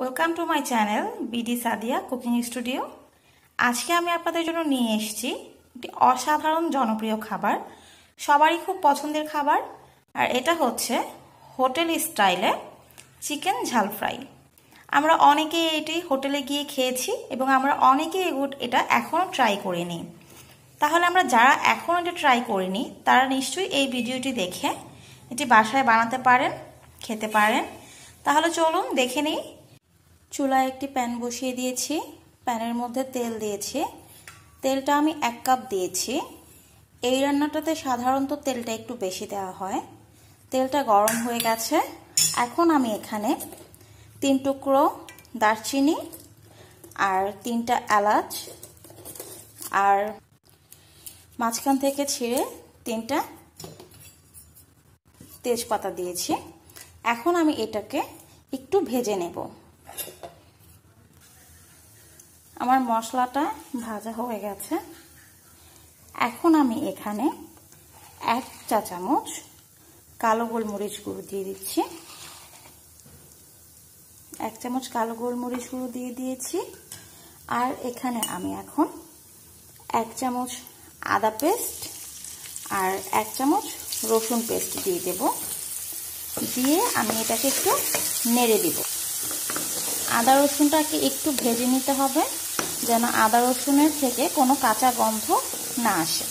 Welcome to my channel BD Sadia cooking studio আজকে আমি আপনাদের জন্য নিয়ে এসেছি একটি অসাধারণ জনপ্রিয় খাবার, সবারই খুব পছন্দের খাবার, আর এটা হচ্ছে হোটেল স্টাইলে চিকেন ঝাল ফ্রাই। আমরা অনেকেই এটি হোটেলে গিয়ে খেয়েছি এবং আমরা অনেকেই এটা এখনও ট্রাই করিনি। তাহলে আমরা যারা এখনও এটা ট্রাই করিনি, তারা নিশ্চয়ই এই ভিডিওটি দেখে এটি বাসায় বানাতে পারেন, খেতে পারেন। তাহলে চলুন দেখে নিই চুলায় একটি প্যান বসিয়ে দিয়েছি। প্যানের মধ্যে তেল দিয়েছি। তেলটা আমি এক কাপ দিয়েছি। এই রান্নাটাতে সাধারণত তেলটা একটু বেশি দেওয়া হয়। তেলটা গরম হয়ে গেছে। এখন আমি এখানে তিন টুকরো দারচিনি আর তিনটা এলাচ আর মাঝখান থেকে ছিঁড়ে তিনটা তেজপাতা দিয়েছি। এখন আমি এটাকে একটু ভেজে নেব। আমার মশলাটা ভাজা হয়ে গেছে। এখন আমি এখানে এক চা চামচ কালো গোলমরিচ গুঁড়ো দিয়ে দিচ্ছি। এক চামচ কালো গোলমরিচ গুঁড়ো দিয়ে দিয়েছি। আর এখানে আমি এখন এক চামচ আদা পেস্ট আর এক চামচ রসুন পেস্ট দিয়ে দেব। দিয়ে আমি এটাকে একটু নেড়ে দিব। আদা রসুনটাকে একটু ভেজে নিতে হবে, যেন আদা রসুনের থেকে কোনো কাঁচা গন্ধ না আসে।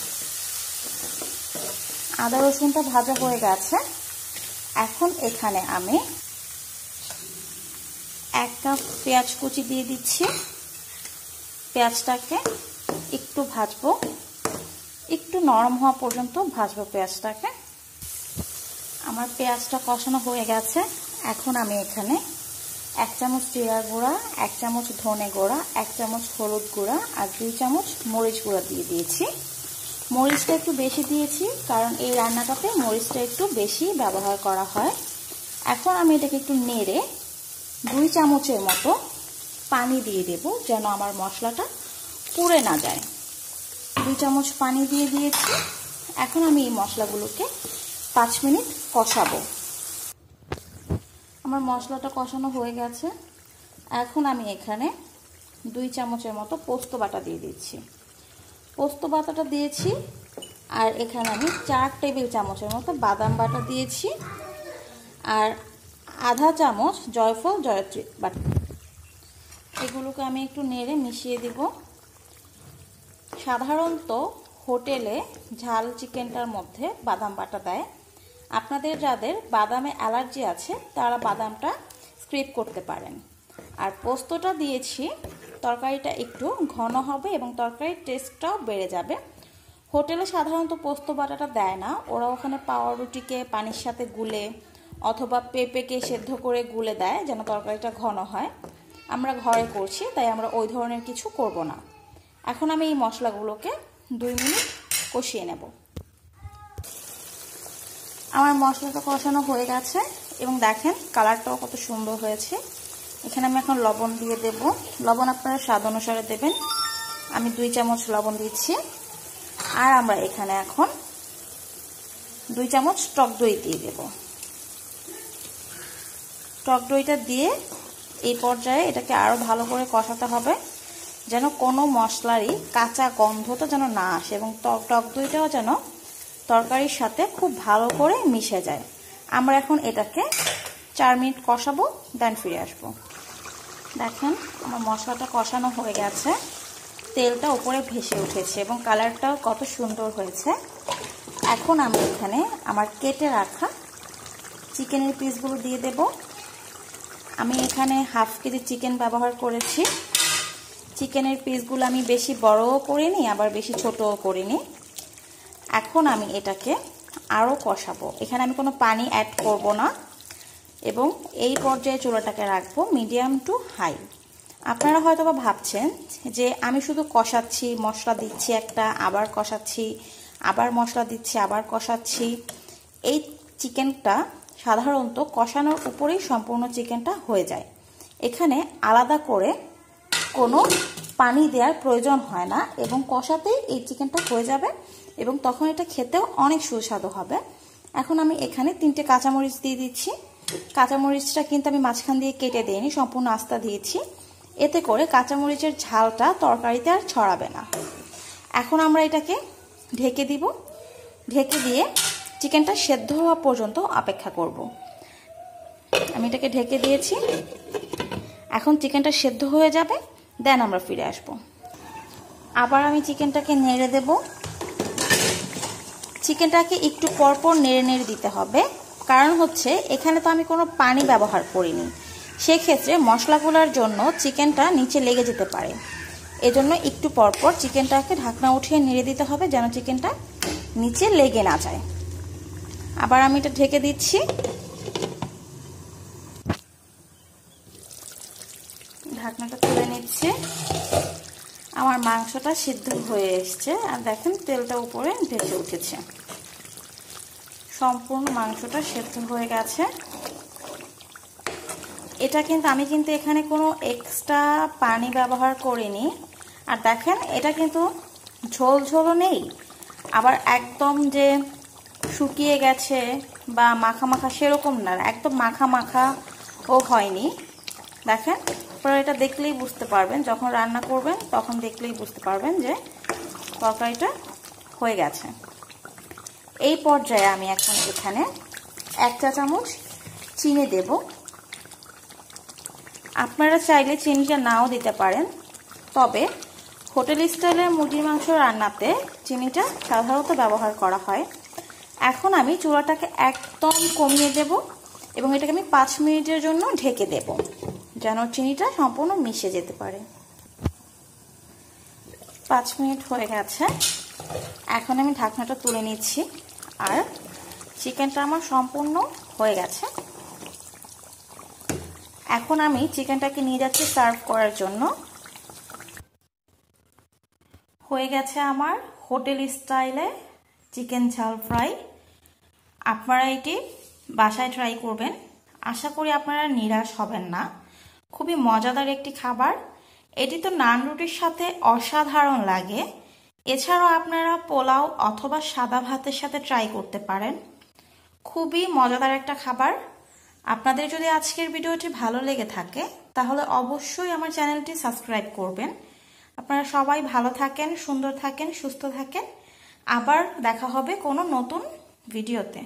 আদা রসুনটা ভাজা হয়ে গেছে। এখন এখানে আমি এক কাপ পেঁয়াজ কুচি দিয়ে দিচ্ছি। পেঁয়াজটাকে একটু ভাজবো। একটু নরম হওয়া পর্যন্ত ভাজবো পেঁয়াজটাকে। আমার পেঁয়াজটা কষানো হয়ে গেছে। এখন আমি এখানে এক চামচ জিরা গুঁড়া, এক চামচ ধনে গুঁড়া, এক চামচ হলুদ গুঁড়া আর দুই চামচ মরিচ গুঁড়া দিয়ে দিয়েছি। মরিচটা একটু বেশি দিয়েছি কারণ এই রান্নাটাতে মরিচটা একটু বেশি ব্যবহার করা হয়। এখন আমি এটাকে একটু নেড়ে দুই চামচের মতো পানি দিয়ে দেব যেন আমার মশলাটা পুড়ে না যায়। দুই চামচ পানি দিয়ে দিয়েছি। এখন আমি এই মশলাগুলোকে পাঁচ মিনিট কষাবো। আমার মশলাটা কষানো হয়ে গেছে। এখন আমি এখানে দুই চামচের মতো পোস্ত বাটা দিয়ে দিচ্ছি। পোস্ত বাটাটা দিয়েছি আর এখানে আমি চার টেবিল চামচের মতো বাদাম বাটা দিয়েছি আর আধা চামচ জয়ফল জয়ত্রী বাটা। এগুলোকে আমি একটু নেড়ে মিশিয়ে দিব। সাধারণত হোটেলে ঝাল চিকেনটার মধ্যে বাদাম বাটা দেয়। আপনাদের যাদের বাদামে অ্যালার্জি আছে, তারা বাদামটা স্ক্রিপ করতে পারেন। আর পোস্তটা দিয়েছি, তরকারিটা একটু ঘন হবে এবং তরকারির টেস্টটাও বেড়ে যাবে। হোটেলে সাধারণত পোস্ত বাটাটা দেয় না, ওরা ওখানে পাওয়া রুটিকে পানির সাথে গুলে অথবা পেঁপেকে সেদ্ধ করে গুলে দেয় যেন তরকারিটা ঘন হয়। আমরা ঘরে করছি, তাই আমরা ওই ধরনের কিছু করব না। এখন আমি এই মশলাগুলোকে দুই মিনিট কষিয়ে নেব। আমার মশলাটা কষানো হয়ে গেছে এবং দেখেন কালারটাও কত সুন্দর হয়েছে। এখানে আমি এখন লবণ দিয়ে দেব। লবণ আপনারা স্বাদ অনুসারে দেবেন। আমি দুই চামচ লবণ দিচ্ছি। আর আমরা এখানে এখন দুই চামচ টক দই দিয়ে দেব। টক দইটা দিয়ে এই পর্যায়ে এটাকে আরও ভালো করে কষাতে হবে, যেন কোনো মশলারই কাঁচা গন্ধটা যেন না আসে এবং টক টক দইটাও যেন তরকারির সাথে খুব ভালো করে মিশে যায়। আমরা এখন এটাকে চার মিনিট কষাবো দেন ফিরে আসব। দেখেন, আমার মশলাটা কষানো হয়ে গেছে। তেলটা উপরে ভেসে উঠেছে এবং কালারটাও কত সুন্দর হয়েছে। এখন আমি এখানে আমার কেটে রাখা চিকেনের পিসগুলো দিয়ে দেব। আমি এখানে হাফ কেজি চিকেন ব্যবহার করেছি। চিকেনের পিসগুলো আমি বেশি বড়ও করিনি, আবার বেশি ছোটও করিনি। এখন আমি এটাকে আরও কষাবো। এখানে আমি কোনো পানি অ্যাড করব না। এবং এই পর্যায়ে চুলাটাকে রাখব মিডিয়াম টু হাই আপনারা হয়তো বা ভাবছেন যে আমি শুধু কষাচ্ছি, মশলা দিচ্ছি একটা, আবার কষাচ্ছি, আবার মশলা দিচ্ছি, আবার কষাচ্ছি। এই চিকেনটা সাধারণত কষানোর উপরেই সম্পূর্ণ চিকেনটা হয়ে যায়। এখানে আলাদা করে কোনো পানি দেওয়ার প্রয়োজন হয় না এবং কষাতেই এই চিকেনটা হয়ে যাবে। এবং তখন এটা খেতেও অনেক সুস্বাদু হবে। এখন আমি এখানে তিনটে কাঁচামরিচ দিয়ে দিচ্ছি। কাঁচামরিচটা কিন্তু আমি মাঝখান দিয়ে কেটে দিইনি, সম্পূর্ণ আস্তা দিয়েছি। এতে করে কাঁচামরিচের ঝালটা তরকারিতে আর ছড়াবে না। এখন আমরা এটাকে ঢেকে দিব। ঢেকে দিয়ে চিকেনটা সেদ্ধ হওয়া পর্যন্ত অপেক্ষা করব। আমি এটাকে ঢেকে দিয়েছি। এখন চিকেনটা সেদ্ধ হয়ে যাবে, দেন আমরা ফিরে আসব। আবার আমি চিকেনটাকে নেড়ে দেব। চিকেনটাকে একটু পরপর নেড়ে নেড়ে দিতে হবে। কারণ হচ্ছে, এখানে তো আমি কোনো পানি ব্যবহার করিনি। সেক্ষেত্রে মশলাগুলোর জন্য চিকেনটা নিচে লেগে যেতে পারে। এজন্য একটু পরপর চিকেনটাকে ঢাকনা উঠিয়ে নেড়ে দিতে হবে যেন চিকেনটা নিচে লেগে না যায়। আবার আমি এটা ঢেকে দিচ্ছি। ঢাকনাটা তুলে নিচ্ছে। আমার মাংসটা সিদ্ধ হয়ে এসছে। আর দেখেন, তেলটা উপরে ভেসে উঠেছে। সম্পূর্ণ মাংসটা সেদ্ধ হয়ে গেছে। এটা কিন্তু, আমি কিন্তু এখানে কোনো এক্সট্রা পানি ব্যবহার করিনি। আর দেখেন, এটা কিন্তু ঝোল ঝোলও নেই। আবার একদম যে শুকিয়ে গেছে বা মাখা মাখা সেরকম না, একদম মাখা মাখা ও হয়নি। দেখেন আপনারা এটা দেখলেই বুঝতে পারবেন, যখন রান্না করবেন তখন দেখলেই বুঝতে পারবেন যে তরকারিটা হয়ে গেছে। এই পর্যায়ে আমি এখন এখানে এক চা চামচ চিনি দেব। আপনারা চাইলে চিনিটা নাও দিতে পারেন, তবে হোটেল স্টাইলের মুরগির মাংস রান্নাতে চিনিটা সাধারণত ব্যবহার করা হয়। এখন আমি চূড়াটাকে একদম কমিয়ে দেব এবং এটাকে আমি পাঁচ মিনিটের জন্য ঢেকে দেব। যেন চিনিটা সম্পূর্ণ মিশে যেতে পারে। পাঁচ মিনিট হয়ে গেছে। এখন আমি ঢাকনাটা তুলে নিচ্ছি। আর চিকেনটা আমার সম্পূর্ণ হয়ে গেছে। এখন আমি চিকেনটাকে নিয়ে যাচ্ছি সার্ভ করার জন্য। হয়ে গেছে আমার হোটেল স্টাইলে চিকেন ঝাল ফ্রাই। আপনারা এটি বাসায় ট্রাই করবেন। আশা করি আপনারা নিরাশ হবেন না। খুবই মজাদার একটি খাবার। এটি তো নান রুটির সাথে অসাধারণ লাগে। এছাড়াও আপনারা পোলাও অথবা সাদা ভাতের সাথে ট্রাই করতে পারেন। খুবই মজাদার একটা খাবার। আপনাদের যদি আজকের ভিডিওটি ভালো লেগে থাকে, তাহলে অবশ্যই আমার চ্যানেলটি সাবস্ক্রাইব করবেন। আপনারা সবাই ভালো থাকেন, সুন্দর থাকেন, সুস্থ থাকেন। আবার দেখা হবে কোনো নতুন ভিডিওতে।